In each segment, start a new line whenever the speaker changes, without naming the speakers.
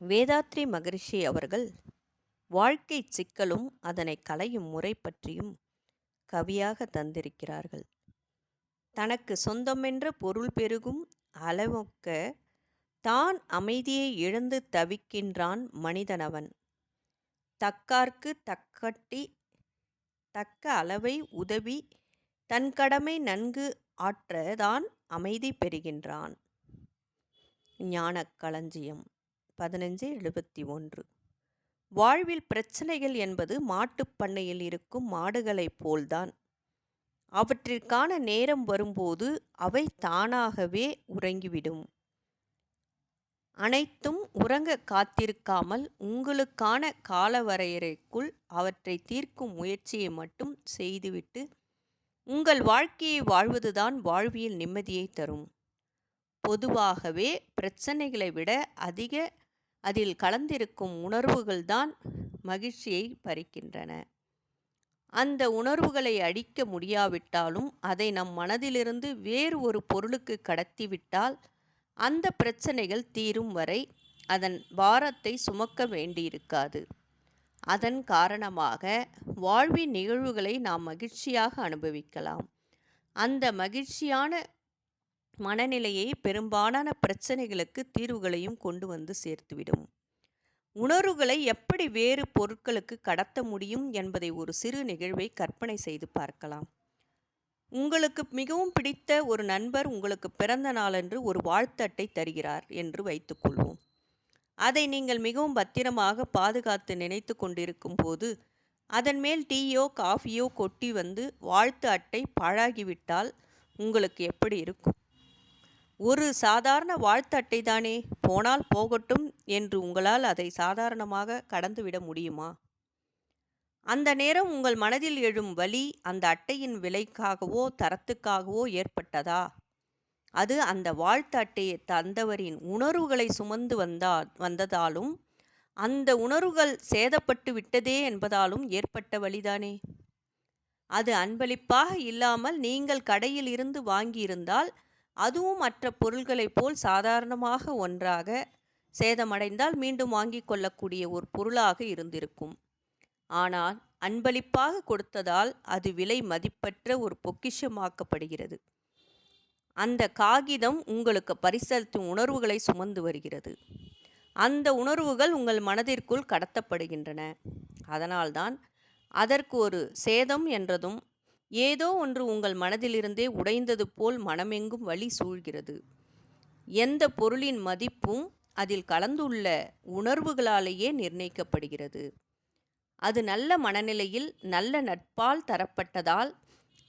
வேதாத்ரி மகரிஷி அவர்கள் வாழ்க்கை சிக்கலும் அதனை களையும் முறை பற்றியும் கவியாக தந்திருக்கிறார்கள். தனக்கு சொந்தமென்ற பொருள் பெருகும் அளவுக்க தான் அமைதியை இழந்து தவிக்கின்றான் மனிதனவன். தக்கார்க்கு தக்கட்டி தக்க அளவை உதவி தன் கடமை நன்கு ஆற்ற தான் அமைதி பெறுகின்றான். ஞானக்களஞ்சியம். பதினஞ்சு எழுபத்தி ஒன்று. வாழ்வில் பிரச்சனைகள் என்பது மாட்டுப் பண்ணையில் இருக்கும் மாடுகளைப் போல்தான். அவற்றிற்கான நேரம் வரும்போது அவை தானாகவே உறங்கிவிடும். அனைத்தும் உறங்க காத்திருக்காமல் உங்களுக்கான காலவரையறைக்குள் அவற்றை தீர்க்கும் முயற்சியை மட்டும் செய்துவிட்டு உங்கள் வாழ்க்கையை வாழ்வதுதான் வாழ்வியல் நிம்மதியை தரும். பொதுவாகவே பிரச்சனைகளை விட அதிக அதில் கலந்திருக்கும் உணர்வுகள்தான் மகிழ்ச்சியை பறிக்கின்றன. அந்த உணர்வுகளை அழிக்க முடியாவிட்டாலும் அதை நம் மனதிலிருந்து வேறு ஒரு பொருளுக்கு கடத்திவிட்டால் அந்த பிரச்சனைகள் தீரும் வரை அதன் பாரத்தை சுமக்க வேண்டியிருக்காது. அதன் காரணமாக வாழ்வின் நிகழ்வுகளை நாம் மகிழ்ச்சியாக அனுபவிக்கலாம். அந்த மகிழ்ச்சியான மனநிலையை பெரும்பாலான பிரச்சனைகளுக்கு தீர்வுகளையும் கொண்டு வந்து சேர்த்துவிடும். உணர்வுகளை எப்படி வேறு பொருட்களுக்கு கடத்த முடியும் என்பதை ஒரு சிறு நிகழ்வை கற்பனை செய்து பார்க்கலாம். உங்களுக்கு மிகவும் பிடித்த ஒரு நண்பர் உங்களுக்கு பிறந்த நாளன்று ஒரு வாழ்த்தட்டை தருகிறார் என்று வைத்துக்கொள்வோம் அதை நீங்கள் மிகவும் பத்திரமாக பாதுகாத்து நினைத்து கொண்டிருக்கும் போது அதன் மேல் டீயோ காஃபியோ கொட்டி வந்து வாழ்த்து அட்டை பாழாகிவிட்டால் உங்களுக்கு எப்படி இருக்கும்? ஒரு சாதாரண வாழ்த்து அட்டை தானே போனால் போகட்டும் என்று உங்களால் அதை சாதாரணமாக கடந்துவிட முடியுமா? அந்த நேரம் உங்கள் மனதில் எழும் வலி அந்த அட்டையின் விலைக்காகவோ தரத்துக்காகவோ ஏற்பட்டதா? அது அந்த வாழ்த்து அட்டையை தந்தவரின் உணர்வுகளை சுமந்து வந்தா வந்ததாலும் அந்த உணர்வுகள் சேதப்பட்டு விட்டதே என்பதாலும் ஏற்பட்ட வழிதானே? அது அன்பளிப்பாக இல்லாமல் நீங்கள் கடையில் இருந்து வாங்கியிருந்தால் அதுவும் மற்ற பொருள்களைப் போல் சாதாரணமாக ஒன்றாக சேதமடைந்தால் மீண்டும் வாங்கிக் கொள்ளக்கூடிய ஒரு பொருளாக இருந்திருக்கும். ஆனால் அன்பளிப்பாக கொடுத்ததால் அது விலை மதிப்பற்ற ஒரு பொக்கிஷமாக்கப்படுகிறது. அந்த காகிதம் உங்களுக்கு பரிசளித்தும் உணர்வுகளை சுமந்து வருகிறது. அந்த உணர்வுகள் உங்கள் மனதிற்குள் கடத்தப்படுகின்றன. அதனால்தான் அதற்கு ஒரு சேதம் என்றதும் ஏதோ ஒன்று உங்கள் மனதிலிருந்தே உடைந்தது போல் மனமெங்கும் வழி சூழ்கிறது. எந்த பொருளின் மதிப்பும் அதில் கலந்துள்ள உணர்வுகளாலேயே நிர்ணயிக்கப்படுகிறது. அது நல்ல மனநிலையில் நல்ல நட்பால் தரப்பட்டதால்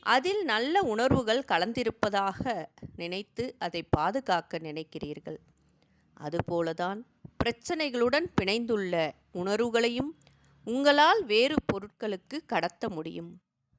அதில் நல்ல உணர்வுகள் கலந்திருப்பதாக நினைத்து அதை பாதுகாக்க நினைக்கிறீர்கள். அதுபோலதான் பிரச்சனைகளுடன் பிணைந்துள்ள உணர்வுகளையும் உங்களால் வேறு பொருட்களுக்கு கடத்த முடியும்.